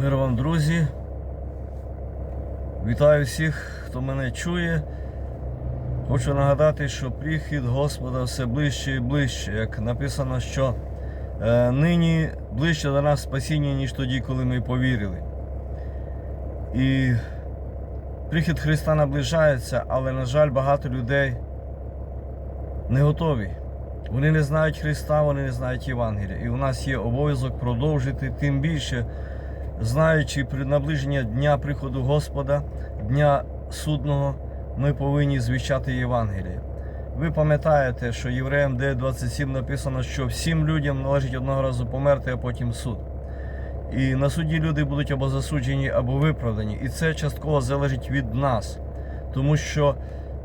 Мир вам, друзі. Вітаю всіх, хто мене чує. Хочу нагадати, що прихід Господа все ближче і ближче. Як написано, що е, нині ближче до нас спасіння, ніж тоді, коли ми повірили. І прихід Христа наближається, але, на жаль, багато людей не готові. Вони не знають Христа, вони не знають Євангелія. І у нас є обов'язок продовжити тим більше, знаючи при наближення дня приходу Господа, дня судного, ми повинні звіщати Євангеліє. Ви пам'ятаєте, що Євреям 9.27 написано, що всім людям належить одного разу померти, а потім суд. І на суді люди будуть або засуджені, або виправдані. І це частково залежить від нас. Тому що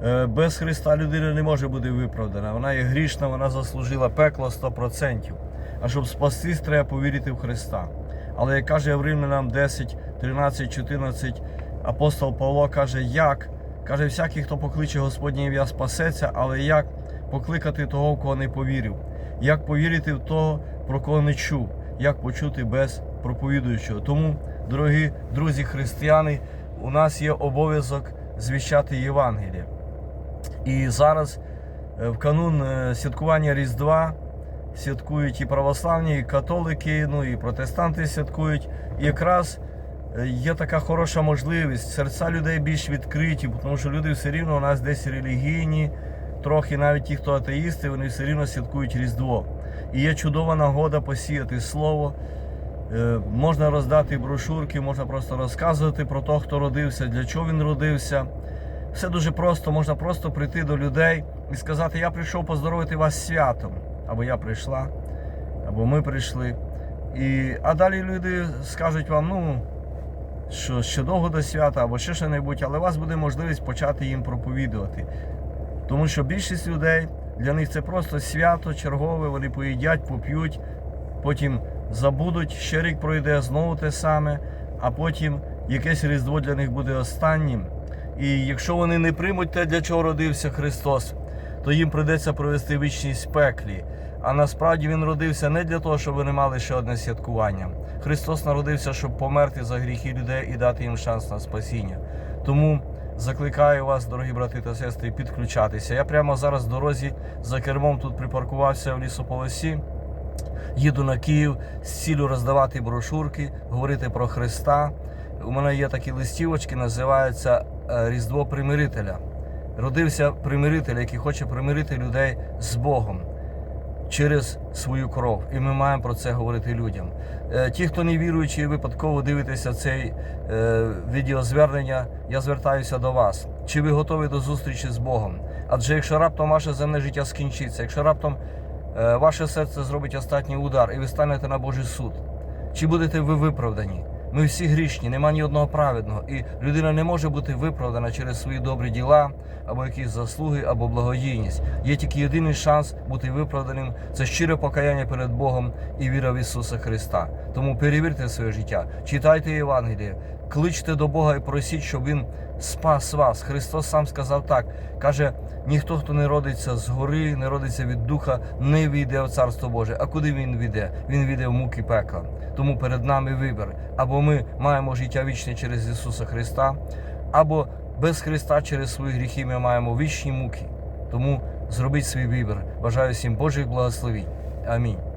е, без Христа людина не може бути виправдана. Вона є грішна, вона заслужила пекло 100%. А щоб спастись, треба повірити в Христа. Але як каже в Римлянам 10, 13, 14, апостол Павло каже, як? Каже, всякий, хто покличе Господнє ім'я, спасеться, але як покликати того, в кого не повірив? Як повірити в того, про кого не чув? Як почути без проповідуючого? Тому, дорогі друзі християни, у нас є обов'язок звіщати Євангеліє. І зараз е, в канун е, святкування Різдва святкують і православні, і католики, ну і протестанти святкують. І якраз е, є така хороша можливість. Серця людей більш відкриті, тому що люди все рівно у нас десь релігійні, трохи навіть ті, хто атеїсти, вони все рівно святкують Різдво. І є чудова нагода посіяти слово. Е, Можна роздати брошурки, можна просто розказувати про того, хто родився, для чого він родився. Все дуже просто, можна просто прийти до людей і сказати, я прийшов поздоровити вас святом. Або я прийшла, або ми прийшли. І, а далі люди скажуть вам, ну, що ще довго до свята, або ще що-небудь, але у вас буде можливість почати їм проповідувати. Тому що більшість людей для них це просто свято чергове, вони поїдять, поп'ють, потім забудуть, ще рік пройде знову те саме, а потім якесь різдво для них буде останнім. І якщо вони не приймуть те, для чого родився Христос, то їм прийдеться провести вічність в пеклі. А насправді він родився не для того, щоб вони мали ще одне святкування. Христос народився, щоб померти за гріхи людей і дати їм шанс на спасіння. Тому закликаю вас, дорогі брати та сестри, підключатися. Я прямо зараз в дорозі за кермом тут припаркувався в лісополосі. Їду на Київ з цілю роздавати брошурки, говорити про Христа. У мене є такі листівочки, називаються е, Різдво Примирителя. Родився примиритель, який хоче примирити людей з Богом через свою кров. І ми маємо про це говорити людям. Е, Ті, хто не віруючи і випадково дивитеся цей е, відеозвернення, я звертаюся до вас. Чи ви готові до зустрічі з Богом? Адже якщо раптом ваше земне життя скінчиться, якщо раптом е, ваше серце зробить останній удар і ви станете на Божий суд, чи будете ви виправдані? Ми всі грішні, нема ні одного праведного. І людина не може бути виправдана через свої добрі діла, або якісь заслуги, або благодійність. Є тільки єдиний шанс бути виправданим це щире покаяння перед Богом і віра в Ісуса Христа. Тому перевірте своє життя, читайте Євангеліє, кличте до Бога і просіть, щоб Він спас вас. Христос сам сказав так. Каже: ніхто, хто не родиться згори, не родиться від духа, не війде в Царство Боже. А куди він війде? Він війде в муки пекла. Тому перед нами вибір. Або ми маємо життя вічне через Ісуса Христа, або без Христа через свої гріхи ми маємо вічні муки. Тому зробіть свій вибір. Бажаю всім Божих благословень. Амінь.